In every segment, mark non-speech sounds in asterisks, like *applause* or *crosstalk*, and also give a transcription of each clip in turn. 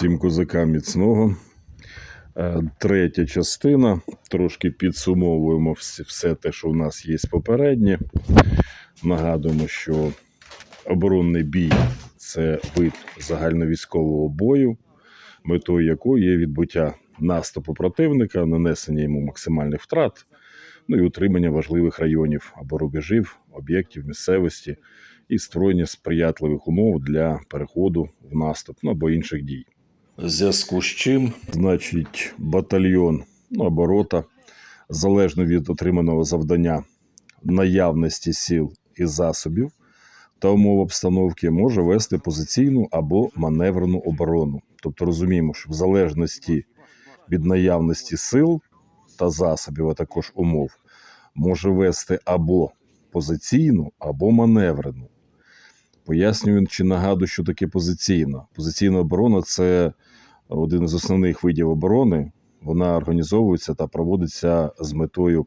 Всім козакам міцного. Е, Третя частина. Трошки підсумовуємо все те, що у нас є попереднє. Нагадуємо, що оборонний бій це вид загальновійськового бою, метою якого є відбуття наступу противника, нанесення йому максимальних втрат, ну і утримання важливих районів або рубежів, об'єктів місцевості і створення сприятливих умов для переходу в наступ ну, або інших дій. Зв'язку з чим, значить, батальйон ну, або рота, залежно від отриманого завдання, наявності сил і засобів та умов обстановки, може вести позиційну або маневрену оборону. Тобто розуміємо, що в залежності від наявності сил та засобів, а також умов, може вести або позиційну, або маневрену. Пояснюю чи нагадую, що таке позиційна. Позиційна оборона це один з основних видів оборони. Вона організовується та проводиться з метою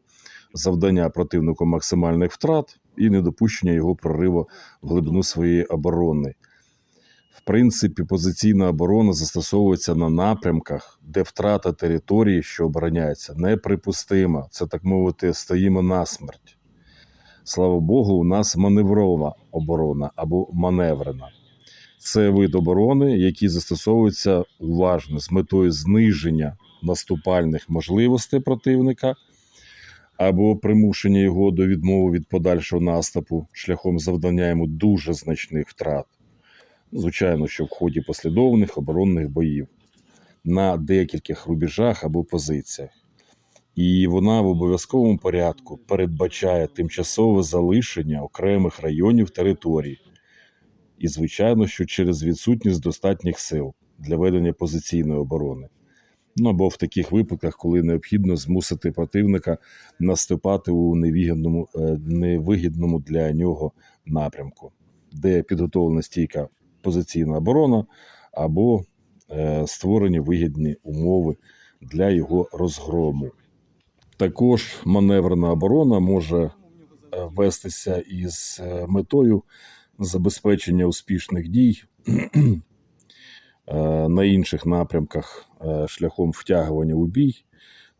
завдання противнику максимальних втрат і недопущення його прориву в глибину своєї оборони. В принципі, позиційна оборона застосовується на напрямках, де втрата території, що обороняється, неприпустима. Це так мовити, стоїмо на смерть. Слава Богу, у нас маневрова оборона або маневрена. Це вид оборони, який застосовується уважно з метою зниження наступальних можливостей противника або примушення його до відмови від подальшого наступу шляхом завдання йому дуже значних втрат. Звичайно, що в ході послідовних оборонних боїв на декількох рубежах або позиціях. І вона в обов'язковому порядку передбачає тимчасове залишення окремих районів території. І, звичайно, що через відсутність достатніх сил для ведення позиційної оборони. Ну або в таких випадках, коли необхідно змусити противника наступати у невигідному, е, невигідному для нього напрямку, де підготовлена стійка позиційна оборона, або е, створені вигідні умови для його розгрому. Також маневрена оборона може е, вестися із е, метою забезпечення успішних дій *clears throat* е, на інших напрямках е, шляхом втягування у бій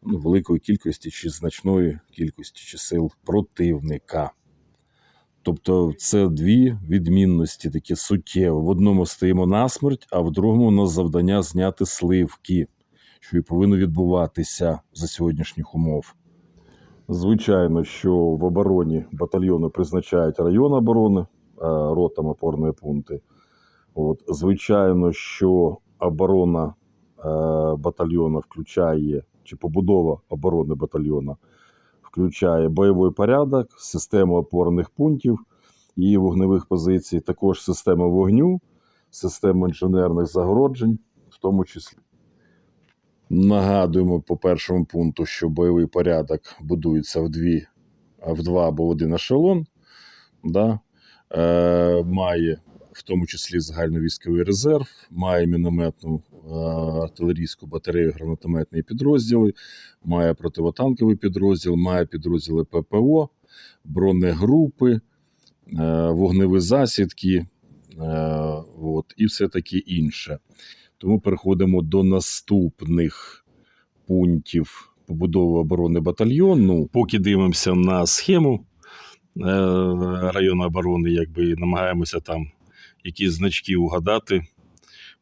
ну, великої кількості чи значної кількості чи сил противника. Тобто це дві відмінності, такі суттєві. В одному стоїмо на смерть, а в другому у нас завдання зняти сливки, що і повинно відбуватися за сьогоднішніх умов. Звичайно, що в обороні батальйони призначають район оборони, ротам опорні пункти. От, звичайно, що оборона е, батальйону включає, чи побудова оборони батальйону включає бойовий порядок, систему опорних пунктів і вогневих позицій, також систему вогню, систему інженерних загороджень, в тому числі. Нагадуємо по першому пункту, що бойовий порядок будується в дві, в два або в один ешелон, да? Е, має в тому числі загальновійськовий резерв, має мінометну е, артилерійську батарею, гранатометні підрозділи, має противотанковий підрозділ, має підрозділи ППО, бронегрупи, е, вогневі засідки от, і все таке інше. Тому переходимо до наступних пунктів побудови оборони батальйону. Поки дивимося на схему району оборони, якби намагаємося там якісь значки угадати,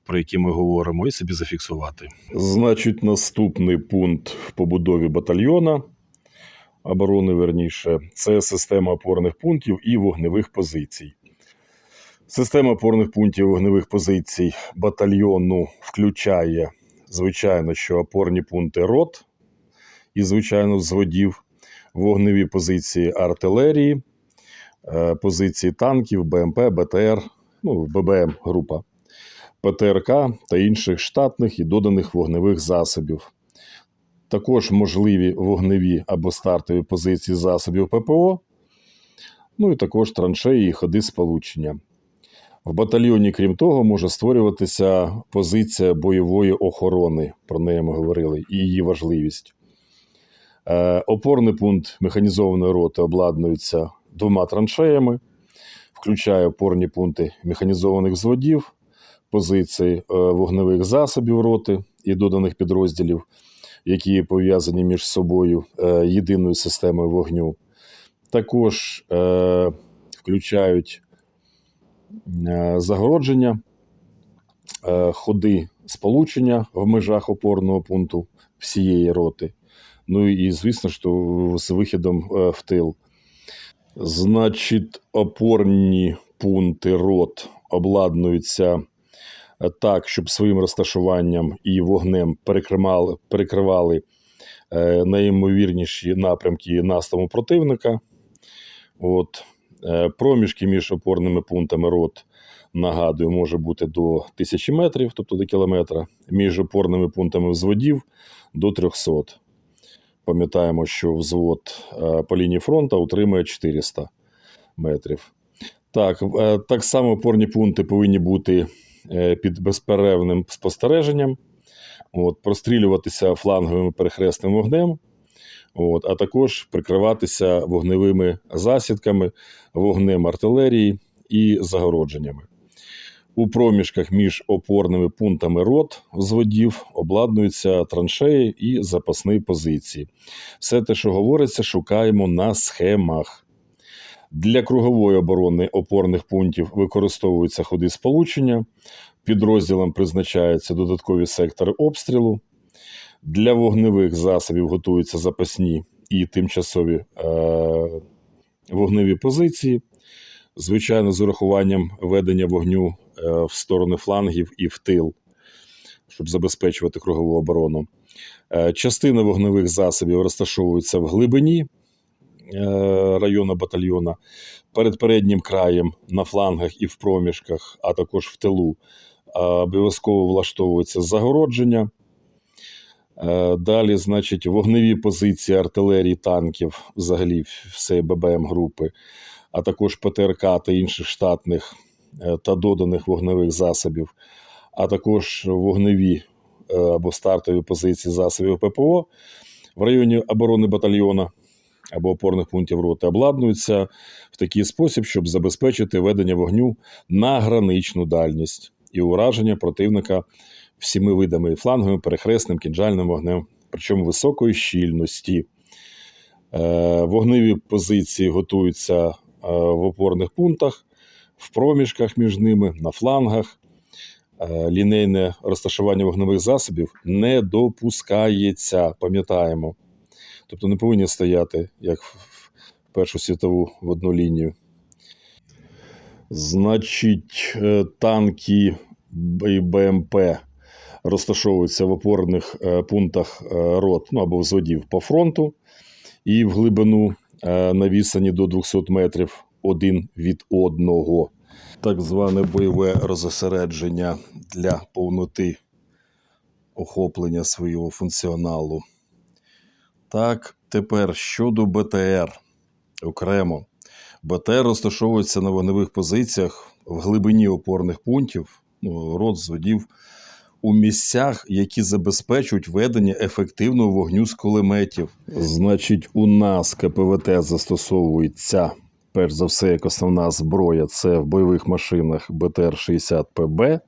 про які ми говоримо, і собі зафіксувати. Значить, наступний пункт в побудові батальйона оборони, верніше, це система опорних пунктів і вогневих позицій. Система опорних пунктів вогневих позицій батальйону включає, звичайно, що опорні пункти рот і, звичайно, взводів, вогневі позиції артилерії, е, позиції танків, БМП, БТР, ну, ББМ група, ПТРК та інших штатних і доданих вогневих засобів. Також можливі вогневі або стартові позиції засобів ППО, ну і також траншеї і ходи сполучення. В батальйоні, крім того, може створюватися позиція бойової охорони. Про неї ми говорили, і її важливість. Е, опорний пункт механізованої роти обладнується двома траншеями, включає опорні пункти механізованих взводів, позицій е, вогневих засобів роти і доданих підрозділів, які пов'язані між собою е, єдиною системою вогню. Також включають загородження, ходи сполучення в межах опорного пункту всієї роти. Ну і, звісно, що з вихідом е, в тил. Значить, опорні пункти рот обладнуються е, так, щоб своїм розташуванням і вогнем перекривали, перекривали е, найімовірніші напрямки наступу противника. От, проміжки між опорними пунктами рот, нагадую, може бути до 1000 метрів, тобто до кілометра, між опорними пунктами взводів до 300. Пам'ятаємо, що взвод е, по лінії фронту утримує 400 метрів. Так, е, так само опорні пункти повинні бути е, під безперервним спостереженням, от, прострілюватися фланговим перехресним вогнем, от, а також прикриватися вогневими засідками, вогнем артилерії і загородженнями. У проміжках між опорними пунктами рот взводів обладнуються траншеї і запасні позиції. Все те, що говориться, шукаємо на схемах. Для кругової оборони опорних пунктів використовуються ходи сполучення, підрозділам призначаються додаткові сектори обстрілу. Для вогневих засобів готуються запасні і тимчасові е- вогневі позиції, звичайно, з урахуванням ведення вогню в сторони флангів і в тил, щоб забезпечувати кругову оборону. Е, Частина вогневих засобів розташовується в глибині е, району батальйона, перед переднім краєм на флангах і в проміжках, а також в тилу. Е, Обов'язково влаштовується загородження. Е, Далі, значить, вогневі позиції артилерії, танків, взагалі все ББМ групи, а також ПТРК та інших штатних е, та доданих вогневих засобів, а також вогневі е, або стартові позиції засобів ППО в районі оборони батальйона або опорних пунктів роти обладнуються в такий спосіб, щоб забезпечити ведення вогню на граничну дальність і ураження противника всіми видами фланговим, перехресним, кінжальним вогнем, причому високої щільності. Е, Вогневі позиції готуються е, в опорних пунктах, в проміжках між ними, на флангах. Е, Лінейне розташування вогневих засобів не допускається, пам'ятаємо. Тобто не повинні стояти, як в Першу світову в одну лінію. Значить, е, танки і БМП розташовуються в опорних е, пунктах рот ну, або взводів по фронту і в глибину на відстані до 200 метрів один від одного. Так зване бойове розосередження для повноти охоплення свого функціоналу. Так, тепер щодо БТР окремо. БТР розташовується на вогневих позиціях в глибині опорних пунктів, ну, рот зводів, у місцях, які забезпечують ведення ефективного вогню з кулеметів. Значить, у нас КПВТ застосовується перш за все як основна зброя. Це в бойових машинах БТР-60ПБ,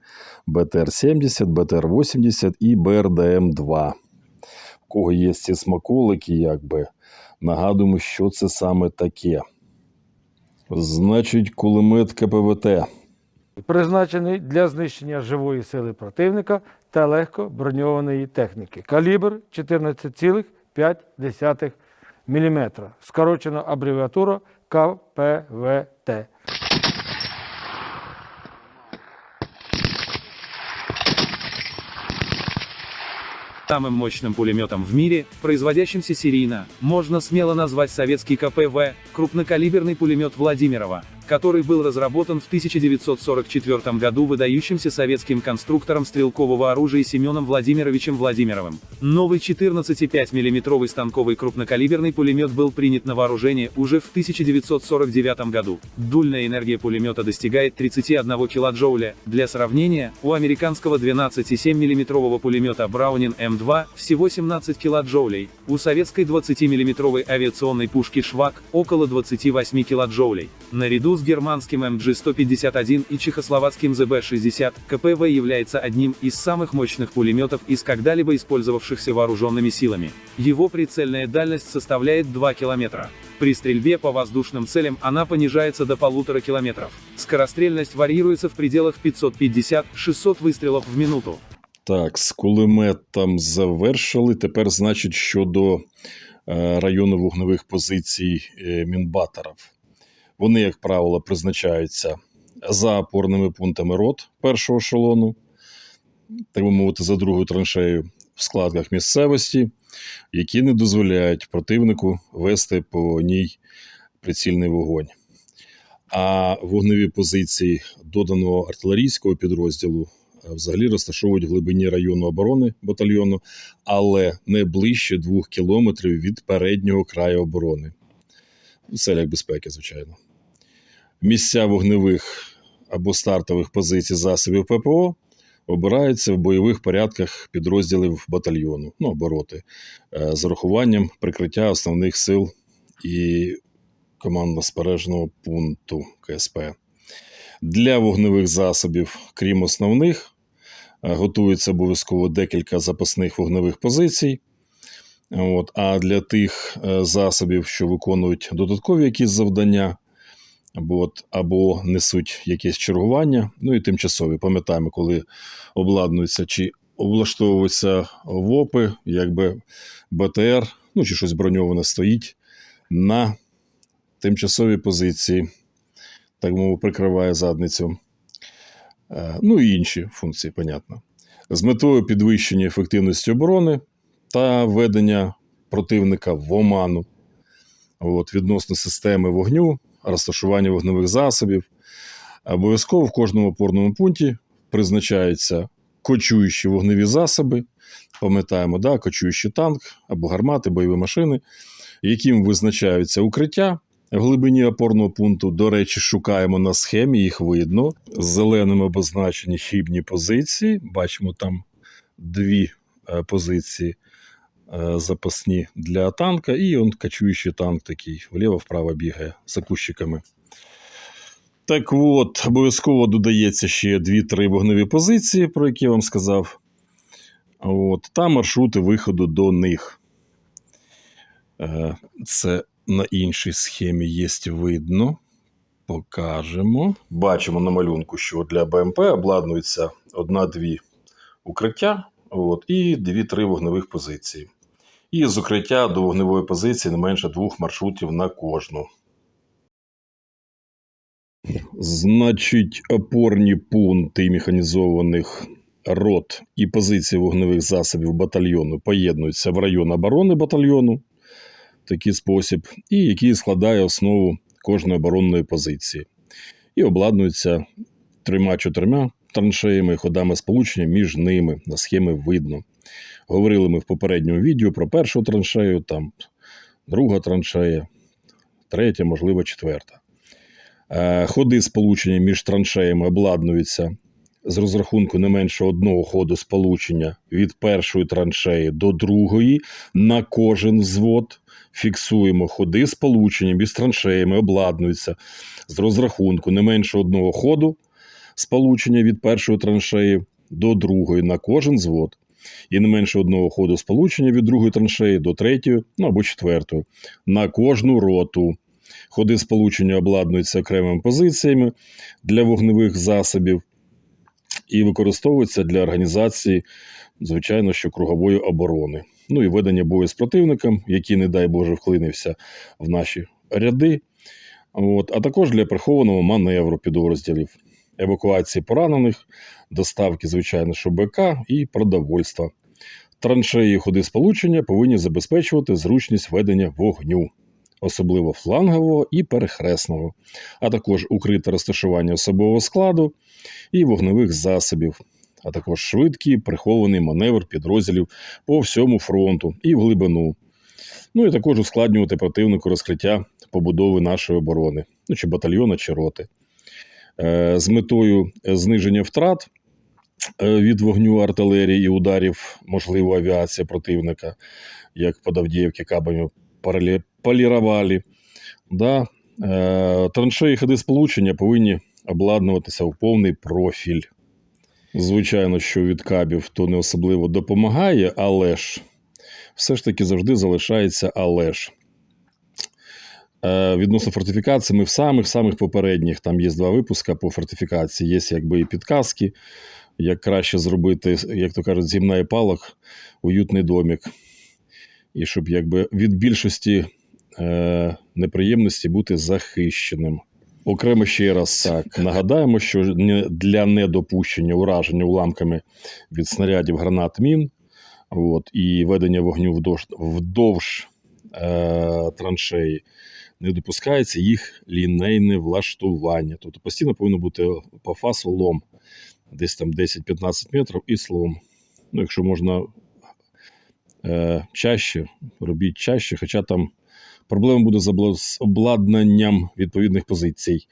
БТР-70, БТР-80 і БРДМ-2. В кого є ці смаколики, якби нагадуємо, що це саме таке. Значить, кулемет КПВТ. призначений для знищення живої сили противника та легко броньованої техніки. Калібр 14,5 мм. Скорочена абревіатура КПВТ. Самым мощным пулеметом в мире, производящимся серийно, можно смело назвать советский КПВ, крупнокалиберный пулемет Владимирова, который был разработан в 1944 году выдающимся советским конструктором стрелкового оружия Семеном Владимировичем Владимировым. Новый 14,5 мм станковый крупнокалиберный пулемет был принят на вооружение уже в 1949 году. Дульная энергия пулемета достигает 31 килоджоуля. Для сравнения, у американского 12,7 мм пулемета Браунин М2 всего 17 килоджоулей, у советской 20 мм авиационной пушки Швак около 28 килоджоулей. Наряду Наряду с германским МГ-151 и чехословацким ЗБ-60, КПВ является одним из самых мощных пулеметов из когда-либо использовавшихся вооруженными силами. Его прицельная дальность составляет 2 километра. При стрельбе по воздушным целям она понижается до полутора километров. Скорострельность варьируется в пределах 550-600 выстрелов в минуту. Так, з кулеметом завершили. Тепер, значить, щодо е, району вогневих позицій е, Мінбаторів. Вони, як правило, призначаються за опорними пунктами рот першого ешелону, так би мовити, за другою траншею в складках місцевості, які не дозволяють противнику вести по ній прицільний вогонь. А вогневі позиції доданого артилерійського підрозділу е, взагалі розташовують в глибині району оборони батальйону, але не ближче двох кілометрів від переднього краю оборони. В целях безпеки, звичайно. Місця вогневих або стартових позицій засобів ППО обираються в бойових порядках підрозділів батальйону, ну, обороти, е, з урахуванням прикриття основних сил і командно-спорядженого пункту КСП. Для вогневих засобів, крім основних, е, готується обов'язково декілька запасних вогневих позицій. От, а для тих е, засобів, що виконують додаткові якісь завдання, або, або несуть якесь чергування, ну і тимчасові. Пам'ятаємо, коли обладнуються чи облаштовуються ВОПи, якби БТР, ну чи щось броньоване стоїть на тимчасовій позиції, так мовити, прикриває задницю. Е, Ну і інші функції, понятно. З метою підвищення ефективності оборони та введення противника в оману от, відносно системи вогню, розташування вогневих засобів. Обов'язково в кожному опорному пункті призначаються кочуючі вогневі засоби. Пам'ятаємо, да, кочуючий танк або гармати, бойові машини, яким визначаються укриття в глибині опорного пункту. До речі, шукаємо на схемі, їх видно. Зеленим обозначені хібні позиції. Бачимо там дві е, позиції запасні для танка, і он качуючий танк такий вліво-вправо бігає за кущиками. Так от, обов'язково додається ще 2-3 вогневі позиції, про які я вам сказав. От, та маршрути виходу до них. Е, Це на іншій схемі є видно. Покажемо. Бачимо на малюнку, що для БМП обладнується одна-дві укриття от, і дві-три вогневих позиції. І з укриття до вогневої позиції не менше двох маршрутів на кожну. Значить, опорні пункти механізованих рот і позиції вогневих засобів батальйону поєднуються в район оборони батальйону в такий спосіб, і який складає основу кожної оборонної позиції. І обладнуються трьома-чотирма траншеями ходами сполучення між ними на схемі видно. Говорили ми в попередньому відео про першу траншею, там друга траншея, третя, можливо, четверта. Е, Ходи сполучення між траншеями обладнуються з розрахунку не менше одного ходу сполучення від першої траншеї до другої на кожен взвод. Фіксуємо ходи сполучення між траншеями, обладнуються з розрахунку не менше одного ходу сполучення від першої траншеї до другої на кожен взвод. І не менше одного ходу сполучення від другої траншеї до третьої, ну або четвертої, на кожну роту. Ходи сполучення обладнуються окремими позиціями для вогневих засобів і використовуються для організації, звичайно, що кругової оборони. Ну і ведення бою з противником, який, не дай Боже, вклинився в наші ряди, От, а також для прихованого маневру підрозділів, евакуації поранених, доставки, звичайно, що БК і продовольства. Траншеї ходи сполучення повинні забезпечувати зручність ведення вогню, особливо флангового і перехресного, а також укрите розташування особового складу і вогневих засобів, а також швидкий прихований маневр підрозділів по всьому фронту і в глибину. Ну і також ускладнювати противнику розкриття побудови нашої оборони, ну чи батальйона, чи роти. Е, З метою зниження втрат е, від вогню артилерії і ударів, можливо, авіація противника, як по Давдіївці кабами полірували. Да, Е, Траншеї ходи сполучення повинні обладнуватися в повний профіль. Звичайно, що від кабів то не особливо допомагає, але ж все ж таки завжди залишається але ж. Е, Відносно фортифікації, ми в самих-самих попередніх, там є два випуска по фортифікації, є якби і підказки, як краще зробити, як то кажуть, з гімна палок, уютний домик. І щоб якби від більшості е, неприємності бути захищеним. Окремо ще раз так нагадаємо, що для недопущення ураження уламками від снарядів гранат мін от, і ведення вогню вдовж, вдовж е, траншеї не допускається їх лінейне влаштування. Тобто постійно повинно бути по фасу лом, десь там 10-15 метрів і слом. Ну, якщо можна е, чаще, робіть чаще, хоча там проблема буде з обладнанням відповідних позицій.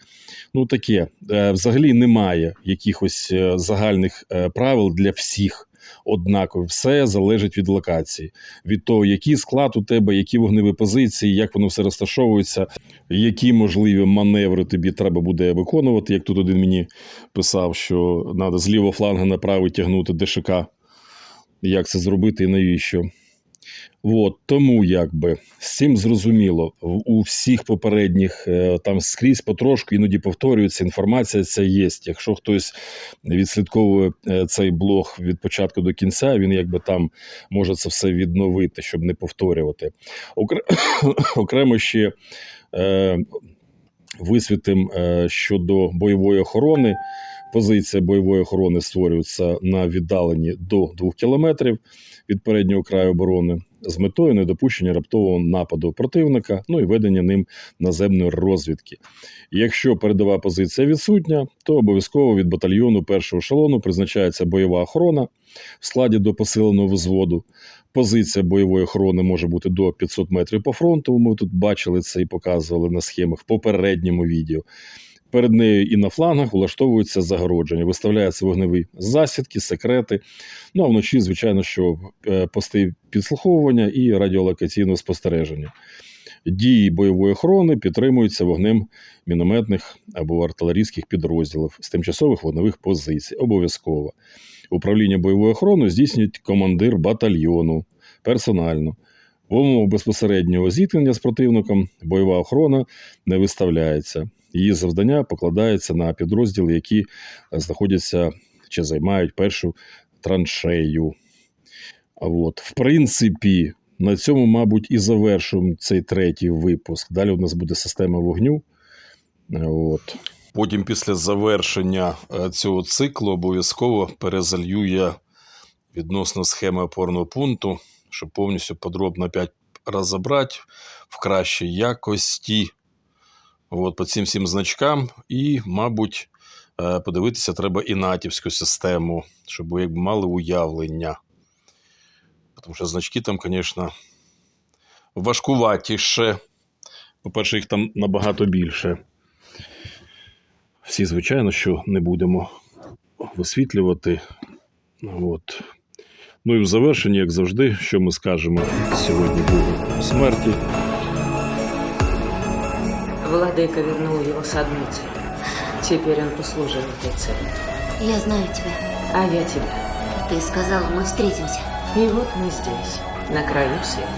Ну, таке. Е, Взагалі немає якихось е, загальних е, правил для всіх. Однаково, все залежить від локації, від того, який склад у тебе, які вогневі позиції, як воно все розташовується, які можливі маневри тобі треба буде виконувати. Як тут один мені писав, що треба з лівого фланга на тягнути ДШК. Як це зробити і навіщо? От, тому якби з цим зрозуміло. У всіх попередніх е, там скрізь потрошку іноді повторюється, інформація ця є. Якщо хтось відслідковує е, цей блог від початку до кінця, він якби там може це все відновити, щоб не повторювати. *coughs* Окремо ще е, висвітим е, щодо бойової охорони. Позиція бойової охорони створюється на віддаленні до 2 кілометрів від переднього краю оборони з метою недопущення раптового нападу противника, ну і ведення ним наземної розвідки. Якщо передова позиція відсутня, то обов'язково від батальйону першого ешелону призначається бойова охорона в складі до посиленого взводу. Позиція бойової охорони може бути до 500 метрів по фронту. Ми тут бачили це і показували на схемах в попередньому відео. Перед нею і на флангах влаштовуються загородження, виставляються вогневі засідки, секрети. Ну а вночі, звичайно, що е, пости підслуховування і радіолокаційного спостереження. Дії бойової охорони підтримуються вогнем мінометних або артилерійських підрозділів з тимчасових вогневих позицій. Обов'язково. Управління бойовою охороною здійснює командир батальйону персонально. В умовах безпосереднього зіткнення з противником бойова охорона не виставляється. Її завдання покладається на підрозділи, які е, знаходяться чи займають першу траншею. От, в принципі, на цьому, мабуть, і завершуємо цей третій випуск. Далі у нас буде система вогню. Е, От. Потім, після завершення е, цього циклу, обов'язково перезалью я відносно схеми опорного пункту, щоб повністю подробно опять розібрати в кращій якості. От, по цим всім значкам. І, мабуть, е, подивитися треба і натівську систему, щоб ви мали уявлення. Тому що значки там, звісно, важкуватіше. По-перше, їх там набагато більше. Всі, звичайно, що не будемо висвітлювати. От. Ну і в завершенні, як завжди, що ми скажемо сьогодні Богу смерті. Владыка вернул его с одной целью. Теперь он послужил этой цели. Я знаю тебя. А я тебя. Ты сказала, мы встретимся. И вот мы здесь, на краю света.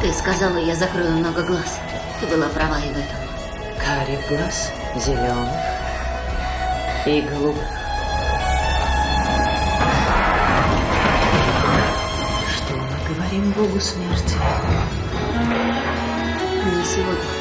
Ты сказала, я закрою много глаз. Ты была права и в этом. Карих глаз, зеленых и голубых. Что Богу смерти? Не сегодня.